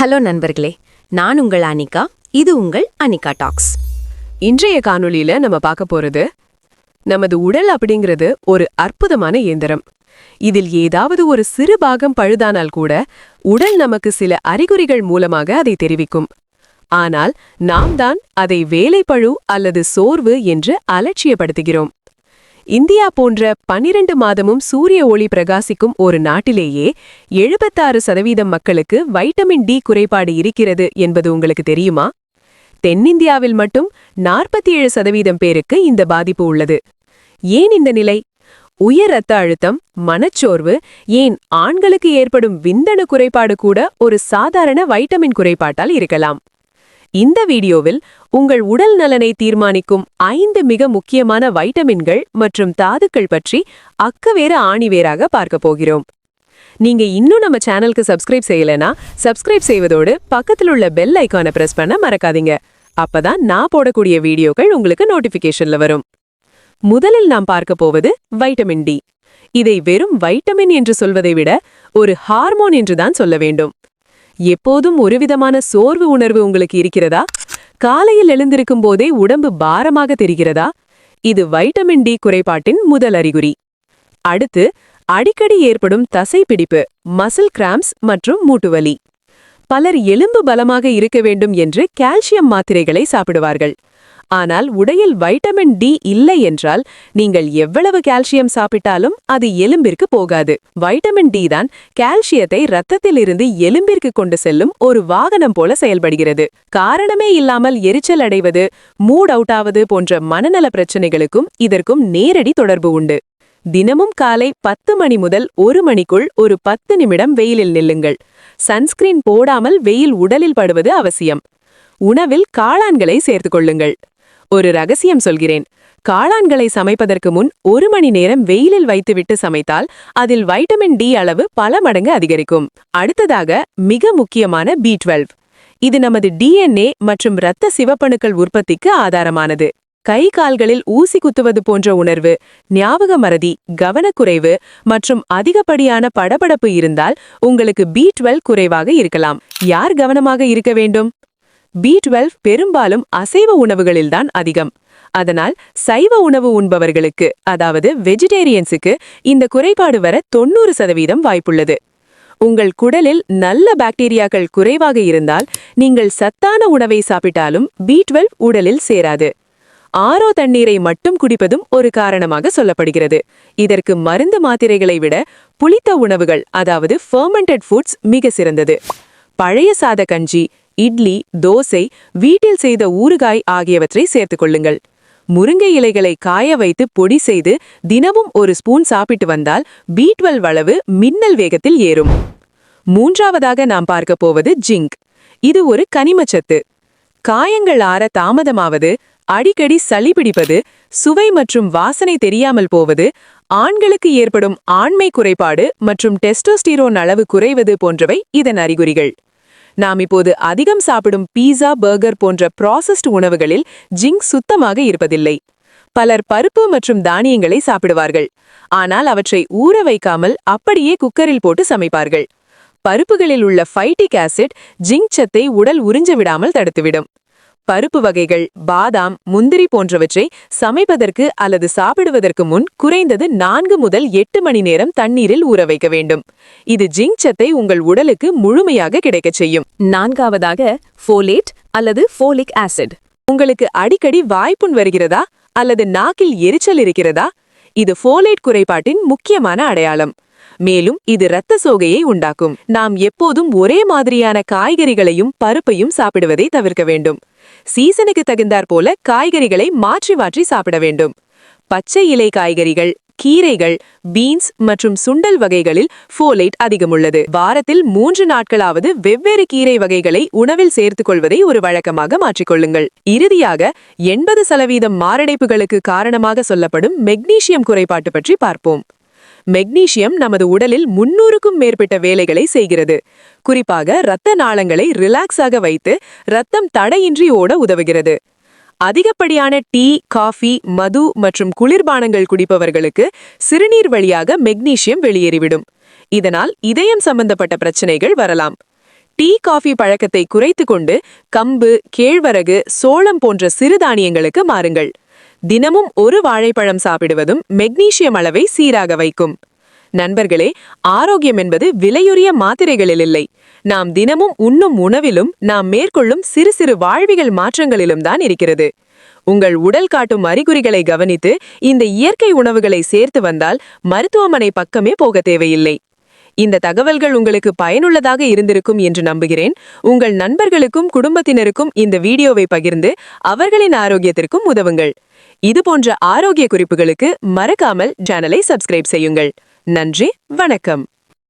Hello நண்பர்களே நான் உங்கள் அனிகா இது உங்கள் அனிகா டாக்ஸ். இன்றைய காணொளியில நம்ம பார்க்க போறது நமது உடல் அப்படிங்கிறது ஒரு அற்புதமான இயந்திரம். இதில் ஏதாவது ஒரு சிறு பாகம் பழுதானால் கூட உடல் நமக்கு சில அறிகுறிகள் மூலமாக அதை தெரிவிக்கும். ஆனால் நாம் தான் அதை வேலைப்பழு அல்லது சோர்வு என்று அலட்சியப்படுத்துகிறோம். இந்தியா போன்ற பனிரெண்டு மாதமும் சூரிய ஒளி பிரகாசிக்கும் ஒரு நாட்டிலேயே எழுபத்தாறு சதவீதம் மக்களுக்கு வைட்டமின் டி குறைபாடு இருக்கிறது என்பது உங்களுக்கு தெரியுமா? தென்னிந்தியாவில் மட்டும் நாற்பத்தி ஏழு சதவீதம் பேருக்கு இந்த பாதிப்பு உள்ளது. ஏன் இந்த நிலை? உயர் ரத்த அழுத்தம் மனச்சோர்வு ஏன் ஆண்களுக்கு ஏற்படும் விந்தணு குறைபாடு கூட ஒரு சாதாரண வைட்டமின் குறைபாட்டால் இருக்கலாம். இந்த வீடியோவில் உங்கள் உடல் நலனை தீர்மானிக்கும் ஐந்து மிக முக்கியமான வைட்டமின்கள் மற்றும் தாதுக்கள் பற்றி அக்கவேற ஆணிவேராக பார்க்க போகிறோம். நீங்க இன்னும் நம்ம சேனலுக்கு சப்ஸ்கிரைப் செய்யலனா சப்ஸ்கிரைப் செய்வதோடு பக்கத்தில் உள்ள பெல் ஐக்கானை பிரஸ் பண்ண மறக்காதீங்க. அப்பதான் நான் போடக்கூடிய வீடியோக்கள் உங்களுக்கு நோட்டிபிகேஷன்ல வரும். முதலில் நாம் பார்க்க போவது வைட்டமின் டி. இதை வெறும் வைட்டமின் என்று சொல்வதை விட ஒரு ஹார்மோன் என்றுதான் சொல்ல வேண்டும். எப்போதும் ஒருவிதமான சோர்வு உணர்வு உங்களுக்கு இருக்கிறதா? காலையில் எழுந்திருக்கும் போதே உடம்பு பாரமாக தெரிகிறதா? இது வைட்டமின் டி குறைபாட்டின் முதல் அறிகுறி. அடுத்து அடிக்கடி ஏற்படும் தசைப்பிடிப்பு மசில் கிராம்ஸ் மற்றும் மூட்டுவலி. பலர் எலும்பு பலமாக இருக்க வேண்டும் என்று கால்சியம் மாத்திரைகளை சாப்பிடுவார்கள். ஆனால் உடையில் வைட்டமின் டி இல்லை என்றால் நீங்கள் எவ்வளவு கால்சியம் சாப்பிட்டாலும் அது எலும்பிற்கு போகாது. வைட்டமின் டி தான் கால்சியத்தை இரத்தத்திலிருந்து எலும்பிற்கு கொண்டு செல்லும் ஒரு வாகனம் போல செயல்படுகிறது. காரணமே இல்லாமல் எரிச்சல் அடைவது மூட் அவுட் ஆவது போன்ற மனநல பிரச்சனைகளுக்கும் இதற்கும் நேரடி தொடர்பு உண்டு. தினமும் காலை பத்து மணி முதல் ஒரு மணிக்குள் ஒரு பத்து நிமிடம் வெயிலில் நில்லுங்கள். சன்ஸ்கிரீன் போடாமல் வெயில் உடலில் படுவது அவசியம். உணவில் காளான்களை சேர்த்துக் கொள்ளுங்கள். ஒரு ரகசியம் சொல்கிறேன். காளான்களை சமைப்பதற்கு முன் ஒரு மணி நேரம் வெயிலில் வைத்துவிட்டு சமைத்தால் அதில் வைட்டமின் டி அளவு பல மடங்கு அதிகரிக்கும். அடுத்ததாக மிக முக்கியமான பி டுவெல்வ் இது நமது டிஎன்ஏ மற்றும் இரத்த சிவப்பணுக்கள் உற்பத்திக்கு ஆதாரமானது. கை கால்களில் ஊசி குத்துவது போன்ற உணர்வு ஞாபக மறதி கவனக்குறைவு மற்றும் அதிகப்படியான படபடப்பு இருந்தால் உங்களுக்கு பி டுவெல் குறைவாக இருக்கலாம். யார் கவனமாக இருக்க வேண்டும்? பி டுவெல் பெரும்பாலும் அசைவ உணவுகளில்தான் அதிகம். அதனால் சைவ உணவு உண்பவர்களுக்கு அதாவது வெஜிடேரியன்ஸுக்கு இந்த குறைபாடு வர தொண்ணூறு சதவீதம் வாய்ப்புள்ளது. உங்கள் குடலில் நல்ல பாக்டீரியாக்கள் குறைவாக இருந்தால் நீங்கள் சத்தான உணவை சாப்பிட்டாலும் பி டுவெல் உடலில் சேராது. ஆரோ தண்ணீரை மட்டும் குடிப்பதும் ஒரு காரணமாக சொல்லப்படுகிறது. இதற்கு மருந்து மாத்திரைகளை விட புளித்த உணவுகள் அதாவது ஃபர்மெண்டட் ஃபுட்ஸ் மிக சிறந்தது. பழைய சாத கஞ்சி இட்லி தோசை வீட்டில் செய்த ஊறுகாய் ஆகியவற்றை சேர்த்துக் கொள்ளுங்கள். முருங்கை இலைகளை காய வைத்து பொடி செய்து தினமும் ஒரு ஸ்பூன் சாப்பிட்டு வந்தால் பி டுவெல் அளவு மின்னல் வேகத்தில் ஏறும். மூன்றாவதாக நாம் பார்க்க போவது ஜிங்க். இது ஒரு கனிமச்சத்து காயங்கள் ஆற தாமதமாவது அடிக்கடி சளி பிடிப்பது சுவை மற்றும் வாசனை தெரியாமல் போவது ஆண்களுக்கு ஏற்படும் ஆண்மை குறைபாடு மற்றும் டெஸ்டோஸ்டிரோன் அளவு குறைவது போன்றவை இதன் அறிகுறிகள். நாம் இப்போது அதிகம் சாப்பிடும் பீஸா பர்கர் போன்ற ப்ராசஸ்ட் உணவுகளில் ஜிங்க் சுத்தமாக இருப்பதில்லை. பலர் பருப்பு மற்றும் தானியங்களை சாப்பிடுவார்கள். ஆனால் அவற்றை ஊற வைக்காமல் அப்படியே குக்கரில் போட்டு சமைப்பார்கள். பருப்புகளில் உள்ள ஃபைட்டிக் ஆசிட் ஜிங்க் சத்தை உடல் உறிஞ்ச விடாமல் தடுத்துவிடும். பருப்பு வகைகள் பாதாம் முந்திரி போன்றவற்றை சமைப்பதற்கு அல்லது சாப்பிடுவதற்கு முன் குறைந்தது நான்கு முதல் எட்டு மணி நேரம் தண்ணீரில் ஊற வைக்க வேண்டும். இது ஜிங்க் சத்தை உங்கள் உடலுக்கு முழுமையாக கிடைக்கச் செய்யும். நான்காவதாக ஃபோலேட் அல்லது ஃபோலிக் ஆசிட் உங்களுக்கு அடிக்கடி வாய்ப்புண் வருகிறதா? அல்லது நாக்கில் எரிச்சல் இருக்கிறதா? இது ஃபோலேட் குறைபாட்டின் முக்கியமான அடையாளம். மேலும் இது இரத்த சோகையை உண்டாக்கும். நாம் எப்போதும் ஒரே மாதிரியான காய்கறிகளையும் பருப்பையும் சாப்பிடுவதை தவிர்க்க வேண்டும். சீசனுக்கு தகுந்தாற் போல காய்கறிகளை மாற்றி மாற்றி சாப்பிட வேண்டும். பச்சை இலை காய்கறிகள் கீரைகள் பீன்ஸ் மற்றும் சுண்டல் வகைகளில் ஃபோலைட் அதிகம் உள்ளது. வாரத்தில் மூன்று நாட்களாவது வெவ்வேறு கீரை வகைகளை உணவில் சேர்த்துக் கொள்வதை ஒரு வழக்கமாக மாற்றிக்கொள்ளுங்கள். இறுதியாக எண்பது சதவீதம் மாரடைப்புகளுக்கு காரணமாக சொல்லப்படும் மெக்னீசியம் குறைபாட்டு பற்றி பார்ப்போம். மெக்னீசியம் நமது உடலில் முன்னூறுக்கும் மேற்பட்ட வேலைகளை செய்கிறது. குறிப்பாக இரத்த நாளங்களை ரிலாக்ஸாக வைத்து ரத்தம் தடையின்றி ஓட உதவுகிறது. அதிகப்படியான டீ காஃபி மது மற்றும் குளிர்பானங்கள் குடிப்பவர்களுக்கு சிறுநீர் வழியாக மெக்னீசியம் வெளியேறிவிடும். இதனால் இதயம் சம்பந்தப்பட்ட பிரச்சனைகள் வரலாம். டீ காஃபி பழக்கத்தை குறைத்து கொண்டு கம்பு கேழ்வரகு சோளம் போன்ற சிறுதானியங்களுக்கு மாறுங்கள். தினமும் ஒரு வாழைப்பழம் சாப்பிடுவதும் மெக்னீசியம் அளவை சீராக வைக்கும். நண்பர்களே ஆரோக்கியம் என்பது விலையுரிய மாத்திரைகளில் இல்லை. நாம் தினமும் உண்ணும் உணவிலும் நாம் மேற்கொள்ளும் சிறு சிறு வாழ்விகள் மாற்றங்களிலும் தான் இருக்கிறது. உங்கள் உடல் காட்டும் அறிகுறிகளை கவனித்து இந்த இயற்கை உணவுகளை சேர்த்து வந்தால் மருத்துவமனை பக்கமே போக தேவையில்லை. இந்த தகவல்கள் உங்களுக்கு பயனுள்ளதாக இருந்திருக்கும் என்று நம்புகிறேன். உங்கள் நண்பர்களுக்கும் குடும்பத்தினருக்கும் இந்த வீடியோவை பகிர்ந்து அவர்களின் ஆரோக்கியத்திற்கும் உதவுங்கள். இது போன்ற ஆரோக்கிய குறிப்புகளுக்கு மறக்காமல் சேனலை சப்ஸ்கிரைப் செய்யுங்கள். நன்றி வணக்கம்.